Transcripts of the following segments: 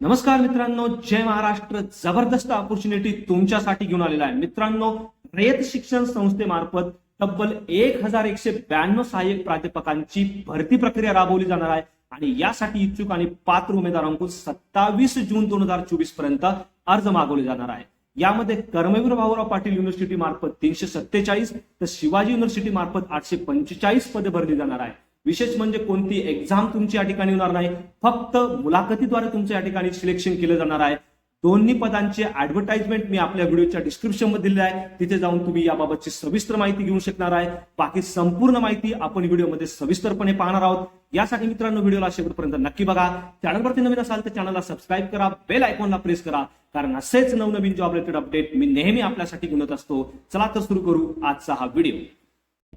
नमस्कार मित्रांनो जय महाराष्ट्र. जबरदस्त ऑपॉर्च्युनिटी तुमच्यासाठी घेऊन आलेला आहे. मित्रांनो रयत शिक्षण संस्थेमार्फत तब्बल एक हजार एकशे ब्याण्णव सहाय्यक प्राध्यापकांची भरती प्रक्रिया राबवली जाणार आहे. आणि यासाठी इच्छुक आणि पात्र उमेदवारांकडून सत्तावीस जून दोन हजार चोवीसपर्यंत अर्ज मागवले जाणार आहे. यामध्ये कर्मवीर भाऊराव पाटील युनिव्हर्सिटी मार्फत तीनशे सत्तेचाळीस तर शिवाजी युनिव्हर्सिटी मार्फत आठशे पंचेचाळीस पदे भरली जाणार आहे. विशेष म्हणजे कोणती एक्झाम तुमची या ठिकाणी होणार नाही फक्त मुलाखतीद्वारे तुमचं या ठिकाणी सिलेक्शन केलं जाणार आहे. दोन्ही पदांचे ऍडव्हर्टाइजमेंट मी आपल्या व्हिडिओच्या डिस्क्रिप्शनमध्ये दिले आहे. तिथे जाऊन तुम्ही याबाबतची सविस्तर माहिती घेऊ शकणार आहे. बाकी संपूर्ण माहिती आपण व्हिडिओमध्ये सविस्तरपणे पाहणार आहोत. यासाठी मित्रांनो व्हिडिओला शेवटपर्यंत नक्की बघा. चॅनलवरती नवीन असाल तर चॅनलला सबस्क्राईब करा. बेल आयकॉनला प्रेस करा. कारण असेच नवनवीन जॉब रिलेटेड अपडेट मी नेहमी आपल्यासाठी घेऊन असतो. चला तर सुरू करू आजचा हा व्हिडिओ.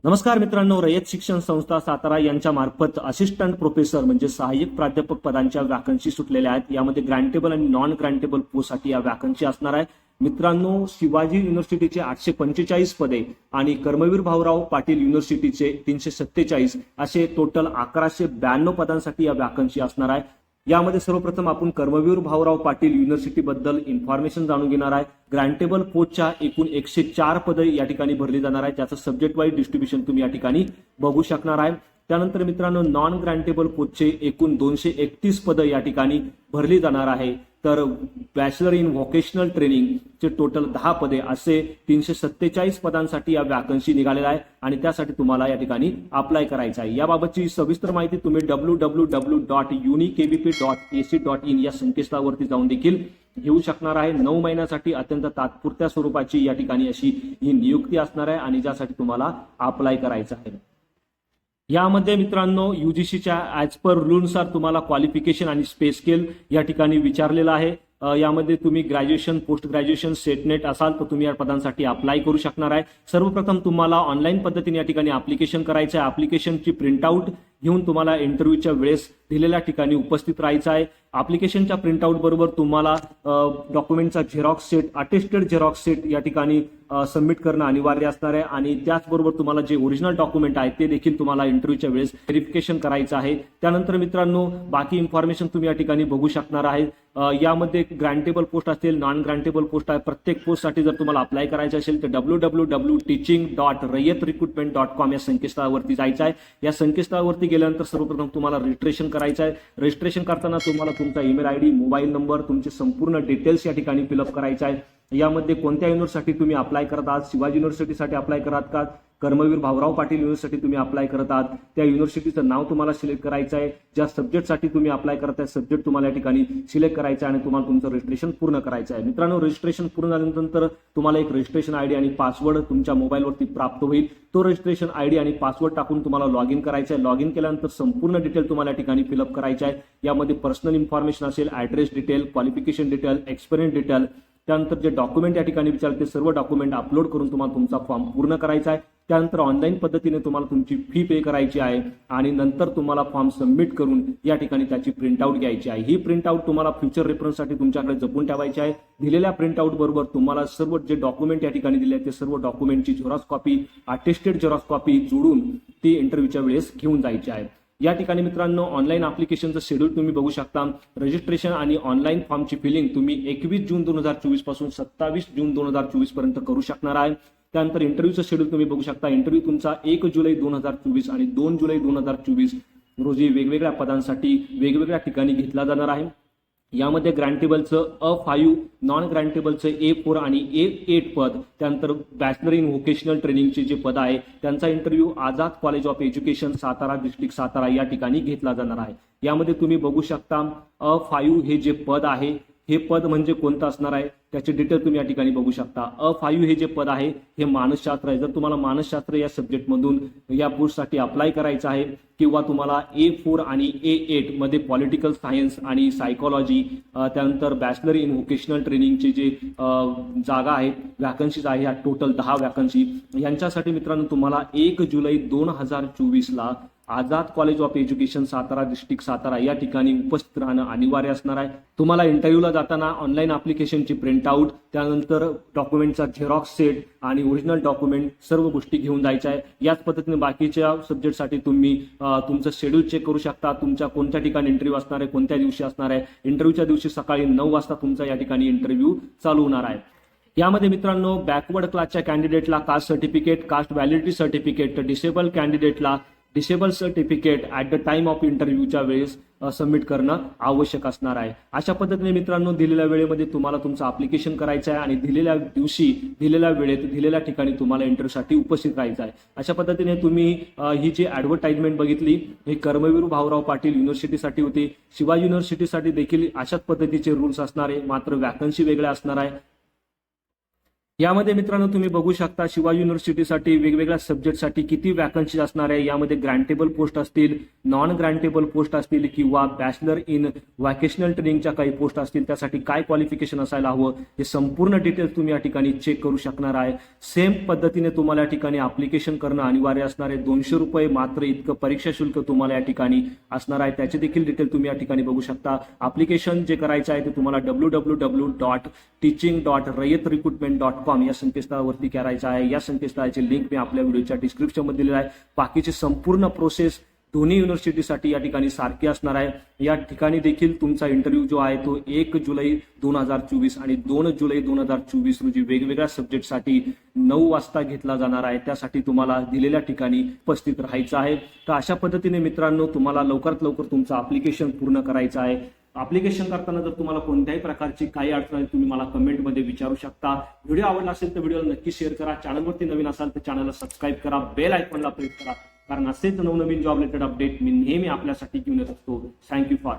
नमस्कार मित्रांनो रयत शिक्षण संस्था सातारा यांच्या मार्फत असिस्टंट प्रोफेसर म्हणजे सहाय्यक प्राध्यापक पदांच्या वॅकन्सी सुटलेल्या आहेत. यामध्ये ग्रँटेबल आणि नॉन ग्रँटेबल पोस्टसाठी या वॅकन्सी असणार आहे. मित्रांनो शिवाजी युनिव्हर्सिटीचे आठशे पंचेचाळीस पदे आणि कर्मवीर भाऊराव पाटील युनिव्हर्सिटीचे तीनशे सत्तेचाळीस असे टोटल अकराशे ब्याण्णव पदांसाठी या वॅकन्सी असणार आहे. यामध्ये सर्वप्रथम आपण कर्मवीर भाऊराव पाटील युनिव्हर्सिटी बद्दल इन्फॉर्मेशन जाणून घेणार आहे. ग्रँटेबल पोस्टच्या एकूण एकशे चार पदं या ठिकाणी भरली जाणार आहे त्याचं सब्जेक्ट वाईज डिस्ट्रीब्युशन तुम्ही या ठिकाणी बघू शकणार आहे. त्यानंतर मित्रांनो नॉन ग्रँटेबल पोस्टचे एकूण दोनशे एकतीस पदं या ठिकाणी भरली जाणार आहे. तर बॅचलर इन व्होकेशनल ट्रेनिंगचे टोटल दहा पदे असे तीनशे सत्तेचाळीस पदांसाठी या वॅकन्सी निघालेला आहे. आणि त्यासाठी तुम्हाला या ठिकाणी अप्लाय करायचं आहे. याबाबतची सविस्तर माहिती तुम्ही W W W dot unikbp dot AC dot in या संकेतस्थळावरती जाऊन देखील घेऊ शकणार आहे. नऊ महिन्यासाठी अत्यंत तात्पुरत्या स्वरूपाची या ठिकाणी अशी ही नियुक्ती असणार आहे आणि ज्यासाठी तुम्हाला अप्लाय करायचं आहे. यामध्ये मित्रांनो युजीसीच्या ॲज पर रूलनुसार तुम्हाला क्वालिफिकेशन आणि स्पेस स्केल या ठिकाणी विचारलेलं आहे. यामध्ये तुम्ही ग्रॅज्युएशन पोस्ट ग्रॅज्युएशन सेटनेट असाल तर तुम्ही या पदांसाठी अप्लाय करू शकणार आहे. सर्वप्रथम तुम्हाला ऑनलाईन पद्धतीने या ठिकाणी अप्लिकेशन करायचं आहे. अप्लिकेशनची प्रिंटआउट घेऊन तुम्हाला इंटरव्ह्यूच्या वेळेस दिलेल्या ठिकाणी उपस्थित राहायचं आहे. अप्लिकेशनच्या प्रिंटआउट बरोबर तुम्हाला डॉक्युमेंटचा Xerox set attested Xerox set या ठिकाणी सबमिट करणं अनिवार्य असणार आहे. आणि त्याचबरोबर तुम्हाला जे ओरिजिनल डॉक्युमेंट आहे ते देखील तुम्हाला इंटरव्ह्यूच्या वेळेस व्हेरिफिकेशन करायचं आहे. त्यानंतर मित्रांनो बाकी इन्फॉर्मेशन तुम्ही या ठिकाणी बघू शकणार आहे. यामध्ये ग्रँटेबल पोस्ट असतील नॉन ग्रँटेबल पोस्ट आहे. प्रत्येक पोस्टसाठी जर तुम्हाला अप्लाय करायचं असेल तर W W W teaching dot Rayat recruitment dot com या संकेतस्थळावरती जायचं आहे. या संकेतस्थळावरती गेल्यानंतर सर्वप्रथम तुम्हाला रजिस्ट्रेशन करायचं आहे. रजिस्ट्रेशन करताना तुम्हाला तुमचा email I D mobile number तुमचे संपूर्ण डिटेल्स या ठिकाणी फिलअप करायचं आहे. यामध्ये कोणत्या युनिव्हर्सिटी तुम्ही अप्लाय करत आहात? शिवाजी युनिव्हर्सिटीसाठी अप्लाय करत का? कर्मवीर भाऊराव पाटील युनिव्हर्सिटी तुम्ही अप्लाय करत आहात? त्या युनिव्हर्सिटीचं नाव तुम्हाला सिलेक्ट करायचं आहे. ज्या सब्जेक्टसाठी तुम्ही अप्लाय करत आहे सब्जेक्ट तुम्हाला या ठिकाणी सिलेक्ट करायचं आहे आणि तुम्हाला तुमचं रजिस्ट्रेशन पूर्ण करायचं आहे. मित्रांनो रजिस्ट्रेशन पूर्ण झाल्यानंतर तुम्हाला एक रजिस्ट्रेशन आयडी आणि पासवर्ड तुमच्या मोबाईलवरती प्राप्त होईल. तो रजिस्ट्रेशन आयडी आणि पासवर्ड टाकून तुम्हाला लॉग इन करायचं आहे. लॉग इन केल्यानंतर संपूर्ण डिटेल तुम्हाला या ठिकाणी फिलअप करायचं आहे. यामध्ये पर्सनल इन्फॉर्मेशन असेल address detail qualification detail experience detail त्यानंतर जे डॉक्युमेंट या ठिकाणी विचारले ते सर्व डॉक्युमेंट अपलोड करून तुम्हाला तुमचा फॉर्म पूर्ण करायचा आहे. त्यानंतर ऑनलाईन पद्धतीने तुम्हाला तुमची फी पे करायची आहे आणि नंतर तुम्हाला फॉर्म सबमिट करून या ठिकाणी त्याची प्रिंटआउट घ्यायची आहे. ही प्रिंटआउट तुम्हाला फ्युचर रेफरन्ससाठी तुमच्याकडे जपून ठेवायची आहे. दिलेल्या प्रिंटआउट बरोबर तुम्हाला सर्व जे डॉक्युमेंट या ठिकाणी दिले आहेत ते सर्व डॉक्युमेंटची Xerox copy attested Xerox copy जोडून ती इंटरव्ह्यूच्या वेळेस घेऊन जायची आहे. या ठिकाणी मित्रांनो ऑनलाईन अप्लिकेशनचं शेड्यूल तुम्ही बघू शकता. रजिस्ट्रेशन आणि ऑनलाईन फॉर्मची फिलिंग तुम्ही एकवीस जून दोन हजार चोवीसपासून सत्तावीस जून दोन हजार चोवीसपर्यंत करू शकणार आहे. त्यानंतर इंटरव्ह्यूचं शेड्यूल तुम्ही बघू शकता. इंटरव्ह्यू तुमचा एक जुलै दोन हजार चोवीस आणि दोन जुलै दोन हजार चोवीस रोजी वेगवेगळ्या पदांसाठी वेगवेगळ्या ठिकाणी घेतला जाणार आहे. यामध्ये ग्रँटेबलचं अ फाईव्ह नॉन ग्रँटेबलचं ए फोर आणि ए एट पद त्यानंतर बॅचलर इन व्होकेशनल ट्रेनिंगचे जे पद आहे त्यांचा interview Azad college of education Satara district Satara या ठिकाणी घेतला जाणार आहे. यामध्ये तुम्ही बघू शकता अ फाईव्ह हे जे पद आहे हे पद म्हणजे कोणतं असणार आहे? त्याचे डिटेल तुम्ही या ठिकाणी बघू शकता. अ फाईव्ह हे जे पद आहे हे मानसशास्त्र आहे. जर तुम्हाला मानसशास्त्र या सब्जेक्टमधून या पोस्टसाठी अप्लाय करायचं आहे किंवा तुम्हाला ए फोर आणि ए एटमध्ये पॉलिटिकल सायन्स आणि सायकोलॉजी त्यानंतर बॅचलर इन व्होकेशनल ट्रेनिंगचे जे जागा आहेत व्हॅकन्सीज आहे ह्या टोटल दहा वॅकन्सी यांच्यासाठी मित्रांनो तुम्हाला एक जुलै दोन हजार चोवीसला Azad college of education Satara district Satara या ठिकाणी उपस्थित राहणं अनिवार्य असणार आहे. तुम्हाला इंटरव्ह्यूला जाताना ऑनलाईन अप्लिकेशनची प्रिंटआउट त्यानंतर डॉक्युमेंटचा झेरॉक्स सेट आणि ओरिजिनल डॉक्युमेंट सर्व गोष्टी घेऊन जायच्या आहे. याच पद्धतीने बाकीच्या सब्जेक्टसाठी तुम्ही तुमचं शेड्यूल चेक करू शकता. तुमच्या कोणत्या ठिकाणी इंटरव्ह्यू असणार आहे कोणत्या दिवशी असणार आहे. इंटरव्ह्यूच्या दिवशी सकाळी नऊ वाजता तुमचा या ठिकाणी इंटरव्ह्यू चालू होणार आहे. यामध्ये मित्रांनो बॅकवर्ड क्लासच्या कॅन्डिडेटला caste certificate caste validity certificate तर disable कॅन्डिडेटला disable certificate at the time of इंटरव्ह्यूच्या वेळेस सबमिट करणं आवश्यक असणार आहे. अशा पद्धतीने मित्रांनो दिलेल्या वेळेमध्ये तुम्हाला तुमचं अप्लिकेशन करायचं आहे आणि दिलेल्या दिवशी दिलेल्या वेळेत दिलेल्या ठिकाणी तुम्हाला इंटरव्ह्यूसाठी उपस्थित राहायचं आहे. अशा पद्धतीने तुम्ही ही जी ऍडव्हर्टाइजमेंट बघितली ही कर्मवीर भाऊराव पाटील युनिव्हर्सिटीसाठी होती. शिवाय युनिव्हर्सिटीसाठी देखील अशाच पद्धतीचे रूल्स असणार आहे. मात्र वॅकन्सी वेगळ्या असणार आहे. यामध्ये मित्रांनो तुम्ही बघू शकता शिवाजी युनिव्हर्सिटीसाठी वेगवेगळ्या सब्जेक्टसाठी किती वॅकन्सी असणार आहे. यामध्ये ग्रँटेबल पोस्ट असतील नॉन ग्रँटेबल पोस्ट असतील किंवा बॅचलर इन व्हॅकेशनल ट्रेनिंगच्या काही पोस्ट असतील त्यासाठी काय क्वालिफिकेशन असायला हवं हे संपूर्ण डिटेल्स तुम्ही या ठिकाणी चेक करू शकणार आहे. सेम पद्धतीने तुम्हाला या ठिकाणी अप्लिकेशन करणं अनिवार्य असणार आहे. दोनशे रुपये मात्र इतकं परीक्षा शुल्क तुम्हाला या ठिकाणी असणार आहे. त्याचे देखील डिटेल तुम्ही या ठिकाणी बघू शकता. अप्लिकेशन जे करायचं आहे ते तुम्हाला W W W dot teaching dot Rayat recruitment dot com या संकेतस्थळावरती करायचं आहे. या संकेतस्थळाची लिंक मी आपल्या व्हिडिओच्या डिस्क्रिप्शनमध्ये दिलेला आहे. बाकीची संपूर्ण प्रोसेस दोन्ही युनिव्हर्सिटीसाठी या ठिकाणी सारखी असणार आहे. या ठिकाणी देखील तुमचा इंटरव्ह्यू जो आहे तो एक जुलै दोन हजार चोवीस आणि दोन जुलै दोन हजार चोवीस रोजी वेगवेगळ्या सब्जेक्टसाठी नऊ वाजता घेतला जाणार आहे. त्यासाठी तुम्हाला दिलेल्या ठिकाणी उपस्थित राहायचं आहे. तर अशा पद्धतीने मित्रांनो तुम्हाला लवकरात लवकर तुमचं अप्लिकेशन पूर्ण करायचं आहे. अप्लिकेशन करताना जर तुम्हाला कोणत्याही प्रकारची काही अडचण आहे तुम्ही मला कमेंटमध्ये विचारू शकता. व्हिडिओ आवडला असेल तर व्हिडिओला नक्की शेअर करा. चॅनलवरती नवीन असाल तर चॅनलला सबस्क्राईब करा. बेल आयकॉनला प्रेस करा. कारण असेच नवनवीन जॉब रिलेटेड अपडेट मी नेहमी आपल्यासाठी घेऊन येत असतो. Thank you for